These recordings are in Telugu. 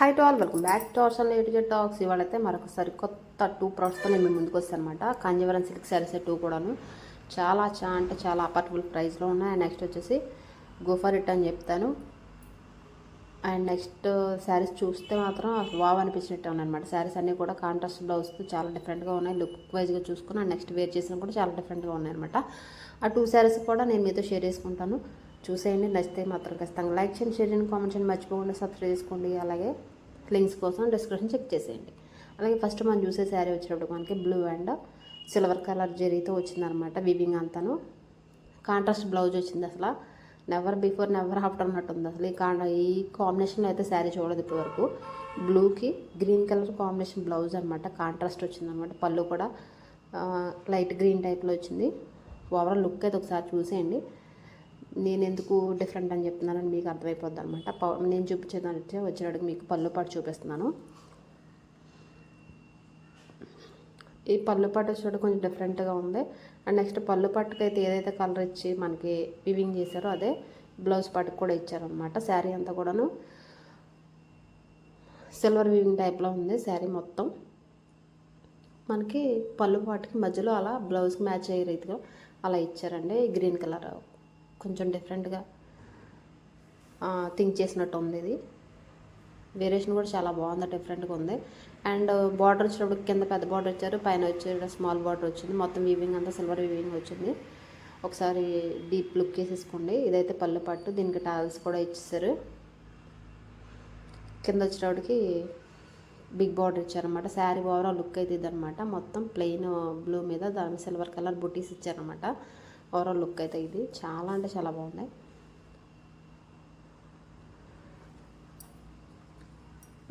Hi to all welcome back to our channel eight Z talks ఇవాళైతే మరొకసారి కొత్త టూ ప్రోడక్ట్స్తో నేను మీ ముందుకు వస్తాను అనమాట కాంజీవరం సిల్క్ శారీస్ టూ కూడాను చాలా చా అంటే చాలా అఫోర్డబుల్ ప్రైస్లో ఉన్నాయి. అండ్ నెక్స్ట్ వచ్చేసి గోఫర్ ఇట్ అని చెప్తాను. అండ్ నెక్స్ట్ శారీస్ చూస్తే మాత్రం వావ్ అనిపించినట్టు ఉన్నాయన్నమాట శారీస్ అన్నీ కూడా కాంట్రాస్ట్ బ్లౌజ్తో చాలా డిఫరెంట్గా ఉన్నాయి. లుక్ వైజ్గా చూసుకుని అండ్ నెక్స్ట్ వేర్ చేసిన కూడా చాలా డిఫరెంట్గా ఉన్నాయి అనమాట ఆ టూ శారీస్ కూడా నేను మీతో షేర్ చేసుకుంటాను. చూసేయండి నచ్చితే మాత్రం ఖచ్చితంగా లైక్ చేయండి షేర్ చేయండి కామెంట్ చేయండి. మర్చిపోకుండా సబ్స్క్రైబ్ చేసుకోండి. అలాగే లింక్స్ కోసం డిస్క్రిప్షన్ చెక్ చేసేయండి. అలాగే ఫస్ట్ మనం చూసే శారీ వచ్చినప్పుడు మనకి బ్లూ అండ్ సిల్వర్ కలర్ జెరీతో వచ్చిందనమాట వివింగ్ అంతాను. కాంట్రాస్ట్ బ్లౌజ్ వచ్చింది అసలు. నెవర్ బిఫోర్ నెవర్ ఆఫ్టర్ అన్నట్టు ఉంది అసలు. ఈ కాంట్రా ఈ కాంబినేషన్లో అయితే శారీ చూడదు ఇప్పటివరకు. బ్లూకి గ్రీన్ కలర్ కాంబినేషన్ బ్లౌజ్ అనమాట కాంట్రాస్ట్ వచ్చిందనమాట. పళ్ళు కూడా లైట్ గ్రీన్ టైప్లో వచ్చింది. ఓవరాల్ లుక్ అయితే ఒకసారి చూసేయండి. నేను ఎందుకు డిఫరెంట్ అని చెప్తున్నానని మీకు అర్థమైపోద్ది అనమాట నేను చూపించేదానికి వచ్చేటప్పుడు మీకు పళ్ళు పాటు చూపిస్తున్నాను. ఈ పళ్ళు పాటు వచ్చేటప్పుడు కొంచెం డిఫరెంట్గా ఉంది. అండ్ నెక్స్ట్ పళ్ళు పట్టుకు అయితే ఏదైతే కలర్ ఇచ్చి మనకి వివింగ్ చేశారో అదే బ్లౌజ్ పట్టుకు కూడా ఇచ్చారనమాట శారీ అంతా కూడాను. సిల్వర్ వివింగ్ టైప్లో ఉంది శారీ మొత్తం. మనకి పళ్ళు పాటుకి మధ్యలో అలా బ్లౌజ్కి మ్యాచ్ అయ్యే రీతిగా అలా ఇచ్చారండి. గ్రీన్ కలర్ కొంచెం డిఫరెంట్గా థింక్ చేసినట్టు ఉంది ఇది. వేరియేషన్ కూడా చాలా బాగుంది డిఫరెంట్గా ఉంది. అండ్ బార్డర్ వచ్చినప్పుడు కింద పెద్ద బార్డర్ ఇచ్చారు పైన వచ్చే స్మాల్ బార్డర్ వచ్చింది. మొత్తం వీవింగ్ అంతా సిల్వర్ వీవింగ్ వచ్చింది. ఒకసారి డీప్ లుక్ వేసేసుకోండి ఇదైతే పళ్ళు పట్టు దీనికి టాల్స్ కూడా ఇచ్చేసారు కింద వచ్చేటప్పటికి బిగ్ బార్డర్ ఇచ్చారనమాట శారీ ఓవరాల్ లుక్ అయితే ఇదనమాట మొత్తం ప్లెయిన్ బ్లూ మీద దాని సిల్వర్ కలర్ బుటీస్ ఇచ్చారనమాట ఓవరాల్ లుక్ అయితే ఇది. చాలా అంటే చాలా బాగుంది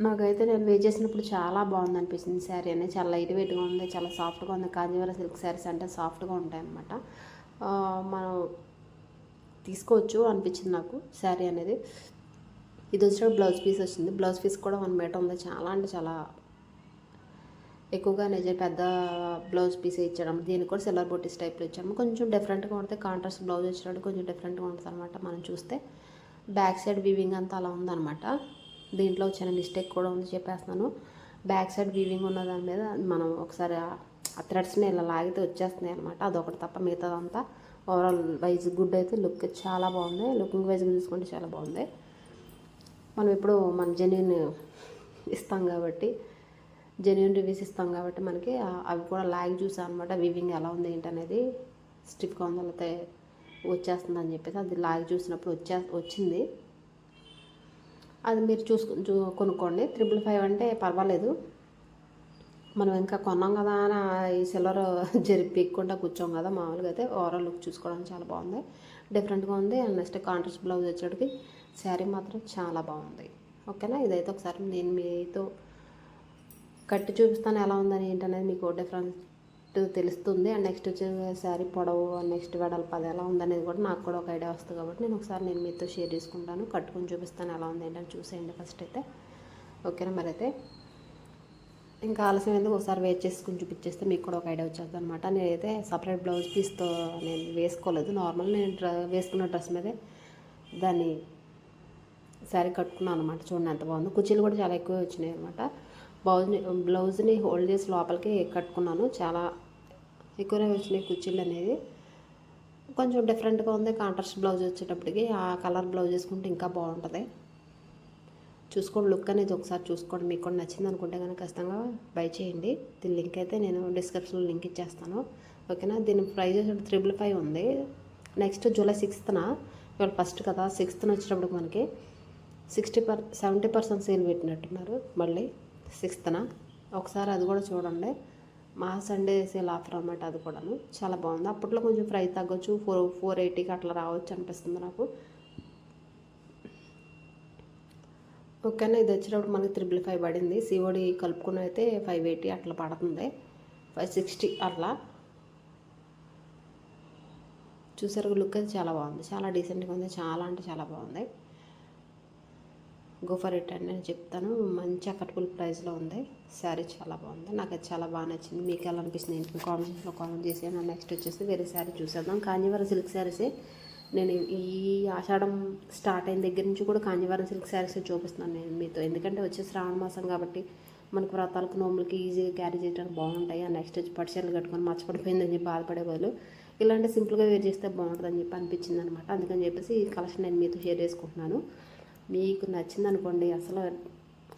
నాకైతే నేను వే చేసినప్పుడు చాలా బాగుంది అనిపిస్తుంది శారీ అనేది. చాలా లైట్ వెయిట్గా ఉంది చాలా సాఫ్ట్గా ఉంది. కాంజీవరం సిల్క్ శారీస్ అంటే సాఫ్ట్గా ఉంటాయి అన్నమాట. మనం తీసుకోవచ్చు అనిపించింది నాకు శారీ అనేది. ఇది వచ్చిన బ్లౌజ్ పీస్ వచ్చింది. బ్లౌజ్ పీస్ కూడా వన్ మీటర్ ఉంది. చాలా అంటే చాలా ఎక్కువగా నిజం పెద్ద బ్లౌజ్ పీస్ ఇచ్చడం దీనికి కూడా సిల్వర్ బొట్టీస్ టైప్లో ఇచ్చాము. కొంచెం డిఫరెంట్గా ఉంటుంది కాంట్రాస్ట్ బ్లౌజ్ ఇచ్చినట్టు కొంచెం డిఫరెంట్గా ఉంటుంది అనమాట మనం చూస్తే. బ్యాక్ సైడ్ వీవింగ్ అంతా అలా ఉందన్నమాట. దీంట్లో చిన్న మిస్టేక్ కూడా ఉంది చెప్పేస్తున్నాను. బ్యాక్ సైడ్ వీవింగ్ ఉన్న దాని మీద మనం ఒకసారి ఆ థ్రెడ్స్ని ఇలా లాగితే వచ్చేస్తున్నాయి అనమాట అదొకటి తప్ప మిగతాదంతా ఓవరాల్ వైజ్ గుడ్ అయితే లుక్ చాలా బాగుంది. లుకింగ్ వైజ్గా చూసుకుంటే చాలా బాగుంది. మనం ఇప్పుడు మన జెన్యున్ ఇస్తాం కాబట్టి జెన్యున్ రివ్యూస్ ఇస్తాం కాబట్టి మనకి అవి కూడా లాగ్ చూసాం అనమాట వివింగ్ ఎలా ఉంది ఏంటనేది స్టిఫ్గా ఉందో లేకపోతే వచ్చేస్తుంది అని చెప్పేసి అది లాగ్ చూసినప్పుడు వచ్చే వచ్చింది. అది మీరు చూసుకొని చూ కొనుక్కోండి. త్రిబుల్ ఫైవ్ అంటే పర్వాలేదు. మనం ఇంకా కొన్నాం కదా అని ఈ సిల్వర్ జరిపి కూర్చోం కదా మామూలుగా అయితే ఓవరాల్ లుక్ చూసుకోవడానికి చాలా బాగుంది. డిఫరెంట్గా ఉంది. అండ్ నెక్స్ట్ కాంట్రాస్ట్ బ్లౌజ్ వచ్చేటికి శారీ మాత్రం చాలా బాగుంది. ఓకేనా? ఇదైతే ఒకసారి నేను మీతో కట్టి చూపిస్తాను ఎలా ఉందని ఏంటనేది మీకు డిఫరెంట్ తెలుస్తుంది. అండ్ నెక్స్ట్ వచ్చేసరి శారీ పొడవు నెక్స్ట్ వెడల్పు అది ఎలా ఉందనేది కూడా నాకు కూడా ఒక ఐడియా వస్తుంది కాబట్టి నేను ఒకసారి నేను మీతో షేర్ చేసుకుంటాను. కట్టుకొని చూపిస్తాను ఎలా ఉంది ఏంటని చూసేయండి ఫస్ట్ అయితే. ఓకేనా మరి అయితే. ఇంకా ఆలస్యం ఎందుకు? ఒకసారి వెయిట్ చేసుకుని చూపించేస్తే మీకు కూడా ఒక ఐడియా వచ్చేది అనమాట నేనైతే సపరేట్ బ్లౌజ్ పీస్తో నేను వేసుకోలేదు. నార్మల్ నేను డ్ర వేసుకున్న డ్రెస్ మీదే దాన్ని శారీ కట్టుకున్నాను అనమాట చూడండి ఎంత బాగుంది. కుర్చీలు కూడా చాలా ఎక్కువ వచ్చినాయి అనమాట బ్లౌజ్ని బ్లౌజ్ని హోల్డ్ చేసి లోపలికి కట్టుకున్నాను. చాలా ఎక్కువనే వచ్చినాయి కుర్చీలు అనేది. కొంచెం డిఫరెంట్గా ఉంది. కాంట్రాస్ట్ బ్లౌజ్ వచ్చేటప్పటికి ఆ కలర్ బ్లౌజ్ వేసుకుంటే ఇంకా బాగుంటుంది. చూసుకోండి. లుక్ అనేది ఒకసారి చూసుకోండి. మీకు కూడా నచ్చింది అనుకుంటే కనుక ఖచ్చితంగా బై చేయండి. దీని లింక్ అయితే నేను డిస్క్రిప్షన్లో లింక్ ఇచ్చేస్తాను. ఓకేనా? దీని ప్రైస్ వచ్చి త్రిబుల్ ఫైవ్ ఉంది. నెక్స్ట్ జూలై సిక్స్త్న ఇవాళ ఫస్ట్ కదా? సిక్స్త్న వచ్చేటప్పుడు మనకి sixty per seventy percent sale పెట్టినట్టున్నారు. మళ్ళీ సిక్స్త్న? ఒకసారి అది కూడా చూడండి. మా సండే సేల్ ఆఫర్ అనమాట అది కూడాను. చాలా బాగుంది. అప్పట్లో కొంచెం ఫ్రై తగ్గొచ్చు. ఫోర్ ఫోర్ ఎయిటీకి అట్లా రావచ్చు అనిపిస్తుంది నాకు. ఓకేనా? ఇది వచ్చినప్పుడు మనకి త్రిబుల్ ఫైవ్ పడింది. సిఓడి కలుపుకుని అయితే ఫైవ్ ఎయిటీ అట్లా పడుతుంది. ఫైవ్ సిక్స్టీ అట్లా. చూసారు లుక్ అయితే చాలా బాగుంది. చాలా డీసెంట్గా ఉంది. చాలా అంటే చాలా బాగుంది. గో ఫర్ ఇట్ అని నేను చెప్తాను. మంచి అఫర్టబుల్ ప్రైస్లో ఉంది. శారీ చాలా బాగుంది. నాకు అది చాలా బాగా నచ్చింది. మీకు ఎలా అనిపిస్తుంది? ఏంటి? కామెంట్స్లో కామెంట్ చేసి నెక్స్ట్ వచ్చేసి వేరే శారీ చూసేద్దాం. కాంజీవరం సిల్క్ శారీసే. నేను ఈ ఆషాఢం స్టార్ట్ అయిన దగ్గర నుంచి కూడా కాంజీవరం సిల్క్ శారీస్ చూపిస్తున్నాను నేను మీతో. ఎందుకంటే వచ్చే శ్రావణ మాసం కాబట్టి మనకు వ్రతాలకు నోములకి ఈజీగా క్యారీ చేయడానికి బాగుంటాయి. ఆ నెక్స్ట్ వచ్చి పట్టుచీరలు కట్టుకొని మర్చిపడిపోయిందని చెప్పి బాధపడే బదులు ఇలాంటి సింపుల్గా వేర్ చేస్తే బాగుంటుందని చెప్పి అనిపించింది అనమాట అందుకని చెప్పేసి ఈ కలెక్షన్ నేను మీతో షేర్ చేసుకుంటున్నాను. మీకు నచ్చింది అనుకోండి అసలు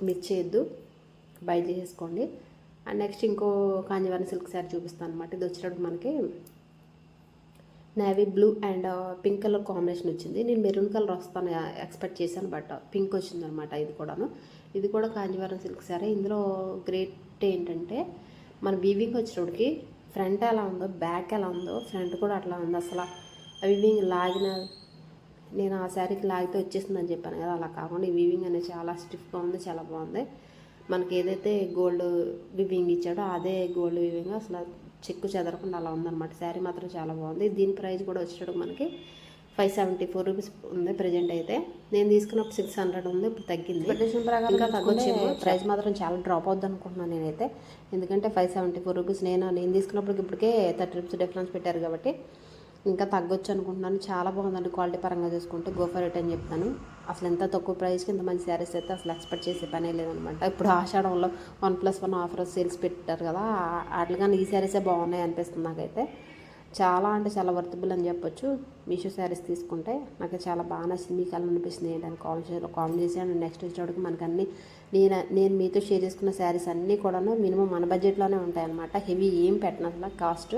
మిస్ చేయొద్దు. బై చేసేసుకోండి. అండ్ నెక్స్ట్ ఇంకో కాంజీవరం సిల్క్ శారీ చూపిస్తాను అనమాట ఇది వచ్చేటప్పుడు మనకి navy blue and pink colour combination వచ్చింది. నేను మెరూన్ కలర్ వస్తాను ఎక్స్పెక్ట్ చేశాను బట్ పింక్ uh, వచ్చింది అనమాట ఇది కూడాను. ఇది కూడా కాంజీవరం సిల్క్ శారీ ఇందులో గ్రేట్ ఏంటంటే మన వీవింగ్ వచ్చేటప్పటికి ఫ్రంట్ ఎలా ఉందో బ్యాక్ ఎలా ఉందో ఫ్రంట్ కూడా అట్లా ఉంది అసలు. వీవింగ్ లాగిన నేను ఆ శారీకి లాగితే వచ్చేసిందని చెప్పాను కదా అలా కాకుండా ఈ వీవింగ్ అనేది చాలా స్టిఫ్గా ఉంది చాలా బాగుంది. మనకి ఏదైతే గోల్డ్ వివింగ్ ఇచ్చాడో అదే గోల్డ్ వివింగ్ అసలు చెక్కు చెదరకుండా అలా ఉందన్నమాట. శారీ మాత్రం చాలా బాగుంది. దీని ప్రైస్ కూడా వచ్చేటప్పుడు మనకి ఫైవ్ సెవెంటీ ఫోర్ రూపీస్ ఉంది ప్రజెంట్ అయితే. నేను తీసుకున్నప్పుడు సిక్స్ హండ్రెడ్ ఉంది ఇప్పుడు తగ్గింది. ఇంకా తగ్గొచ్చేమో ప్రైస్ మాత్రం చాలా డ్రాప్ అవుద్ది అనుకుంటున్నాను నేనైతే. ఎందుకంటే ఫైవ్ సెవెంటీ ఫోర్ రూపీస్ నేను నేను తీసుకున్నప్పటికి ఇప్పటికే థర్టీ రూపీస్ డిఫరెన్స్ పెట్టారు కాబట్టి ఇంకా తగ్గొచ్చు అనుకుంటున్నాను చాలా బాగుందండి క్వాలిటీ పరంగా చూసుకుంటే. గో ఫర్ ఇట్ అని చెప్తాను. అసలు ఎంత తక్కువ ప్రైస్కి ఇంత మంచి శారీస్ అయితే అసలు ఎక్స్పెక్ట్ చేసే పనే లేదనమాట. ఇప్పుడు ఆషాఢంలో one plus one offer sales పెట్టారు కదా వాటికన్నా ఈ శారీసే బాగున్నాయి అనిపిస్తుంది నాకైతే. చాలా అంటే చాలా వర్తబుల్ అని చెప్పొచ్చు. మీషో శారీస్ తీసుకుంటే నాకు చాలా బాగా నచ్చింది. మీకు అలా అనిపిస్తుంది ఏంటని కామెంట్ చేసి కామెంట్ చేసి అండ్. నెక్స్ట్ వచ్చేటప్పుడు మనకు అన్ని నేను నేను మీతో షేర్ చేసుకున్న శారీస్ అన్నీ కూడాను మినిమం మన బడ్జెట్లోనే ఉంటాయి అనమాట హెవీ ఏం పెట్టిన కాస్ట్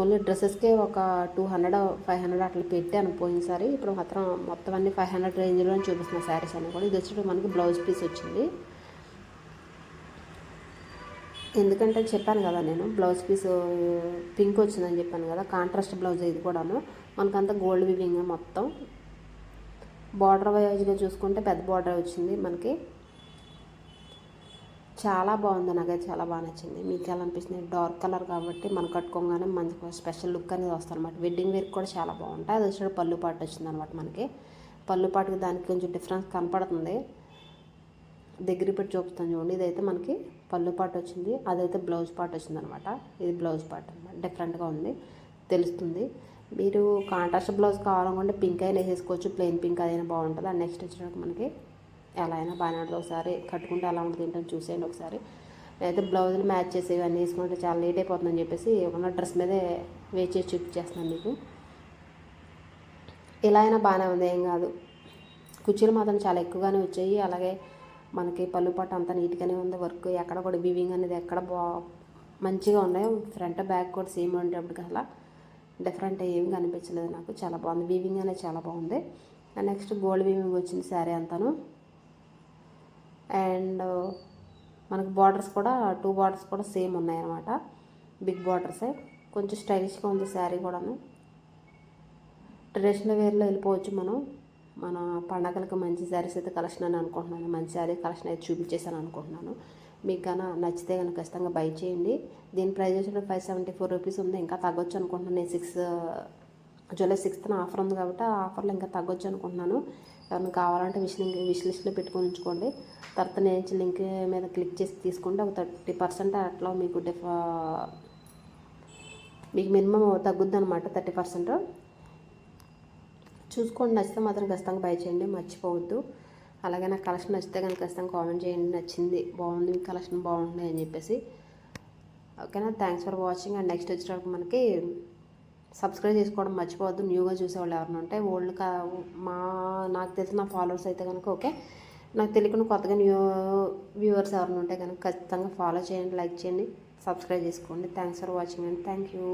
ఓన్లీ డ్రెస్సెస్కే ఒక టూ హండ్రెడ్ ఫైవ్ హండ్రెడ్ అట్లా పెట్టాను పోయినసారి ఇప్పుడు మాత్రం మొత్తం అన్ని ఫైవ్ హండ్రెడ్ రేంజ్లో చూపిస్తున్న శారీస్ అన్నీ కూడా. ఇది వచ్చేటప్పుడు మనకి బ్లౌజ్ పీస్ వచ్చింది. ఎందుకంటే చెప్పాను కదా నేను బ్లౌజ్ పీస్ పింక్ వచ్చిందని చెప్పాను కదా కాంట్రాస్ట్ బ్లౌజ్ ఇది కూడాను. మనకంతా గోల్డ్ వివింగ్ మొత్తం. బార్డర్ వైజ్గా చూసుకుంటే పెద్ద బార్డర్ వచ్చింది మనకి. చాలా బాగుంది నాకైతే చాలా బాగా నచ్చింది. మీకు ఎలా అనిపిస్తుంది? డార్క్ కలర్ కాబట్టి మనం కట్టుకోగానే మంచి స్పెషల్ లుక్ అనేది వస్తుంది అనమాట వెడ్డింగ్ వేర్ కూడా చాలా బాగుంటాయి. అది వచ్చినప్పుడు పళ్ళు పాటు వచ్చింది అనమాట మనకి. పళ్ళు పాటుకి దానికి కొంచెం డిఫరెన్స్ కనపడుతుంది. దగ్గర పెట్టి చూపుతాను చూడండి. ఇదైతే మనకి పళ్ళు పాటు వచ్చింది. అదైతే బ్లౌజ్ పార్ట్ వచ్చింది అనమాట ఇది బ్లౌజ్ పార్ట్ అనమాట డిఫరెంట్గా ఉంది. తెలుస్తుంది. మీరు కాంట్రాస్ట్ బ్లౌజ్ కావాలనుకుంటే పింక్ అయినా వేసేసుకోవచ్చు. ప్లెయిన్ పింక్ అదైనా బాగుంటుంది. అండ్ నెక్స్ట్ వచ్చేటప్పుడు మనకి ఎలా అయినా బాగానే ఉంటుంది ఒకసారి కట్టుకుంటే ఎలా ఉంటుంది ఏంటని చూసేయండి ఒకసారి. అయితే బ్లౌజులు మ్యాచ్ చేసి ఇవన్నీ వేసుకుంటే చాలా లేట్ అయిపోతుందని చెప్పేసి ఏమన్నా డ్రెస్ మీదే వేచి చేసి చూపించేస్తున్నాను మీకు. ఇలా అయినా బాగానే ఉంది ఏం కాదు. కుర్చీలు మాత్రం చాలా ఎక్కువగానే వచ్చాయి. అలాగే మనకి పళ్ళు పట్టు అంతా నీట్గానే ఉంది. వర్క్ ఎక్కడ కూడా బివింగ్ అనేది ఎక్కడ బా మంచిగా ఉన్నాయి ఫ్రంట్ బ్యాక్ కూడా సేమ్ ఉండేప్పటికి అలా డిఫరెంట్ ఏమి కనిపించలేదు నాకు. చాలా బాగుంది. వీవింగ్ అనేది చాలా బాగుంది. నెక్స్ట్ గోల్డ్ వీవింగ్ వచ్చింది శారీ అంతాను. అండ్ మనకు బార్డర్స్ కూడా టూ బార్డర్స్ కూడా సేమ్ ఉన్నాయన్నమాట. బిగ్ బార్డర్సే కొంచెం స్టైలిష్గా ఉంది శారీ కూడాను. ట్రెడిషనల్ వేర్లో వెళ్ళిపోవచ్చు మనం. మన పండగలకు మంచి శారీస్ అయితే కలెక్షన్ అని అనుకుంటున్నాను. మంచి శారీ కలెక్షన్ అయితే చూపించేసాను అనుకుంటున్నాను. మీకు కన్నా నచ్చితే కనుక ఖచ్చితంగా బై చేయండి. దీని ప్రైస్ వచ్చి ఫైవ్ సెవెంటీ ఫోర్ రూపీస్ ఉంది. ఇంకా తగ్గొచ్చు అనుకుంటున్నాను. నేను సిక్స్ జూలై సిక్స్త్ ఆఫర్ ఉంది కాబట్టి ఆ ఆఫర్లో ఇంకా తగ్గొచ్చు అనుకుంటున్నాను. ఎవరిని కావాలంటే విష్ లింక్ విష్ లిస్ట్లో పెట్టుకొని ఉంచుకోండి. తర్వాత నేను లింక్ మీద క్లిక్ చేసి తీసుకుంటే ఒక థర్టీ పర్సెంట్ అట్లా మీకు డిఫ మీకు మినిమం తగ్గుద్ది అనమాట థర్టీ పర్సెంట్. చూసుకోండి. నచ్చితే మాత్రం ఖచ్చితంగా బై చేయండి. మర్చిపోవద్దు. అలాగే నాకు కలెక్షన్ నచ్చితే కనుక ఖచ్చితంగా కామెంట్ చేయండి. నచ్చింది బాగుంది మీ కలెక్షన్ బాగుంది అని చెప్పేసి. ఓకేనా? Thanks for watching. And next వచ్చేటప్పుడు మనకి సబ్స్క్రైబ్ చేసుకోవడం మర్చిపోవద్దు. న్యూగా చూసేవాళ్ళు ఎవరైనా ఉంటే ఓల్డ్ కా మా నాకు తెలిసిన ఫాలోవర్స్ అయితే కనుక ఓకే. నాకు తెలియకుండా కొత్తగా న్యూ వ్యూవర్స్ ఎవరైనా ఉంటే కనుక ఖచ్చితంగా ఫాలో చేయండి లైక్ చేయండి సబ్స్క్రైబ్ చేసుకోండి. Thanks for watching and thank you.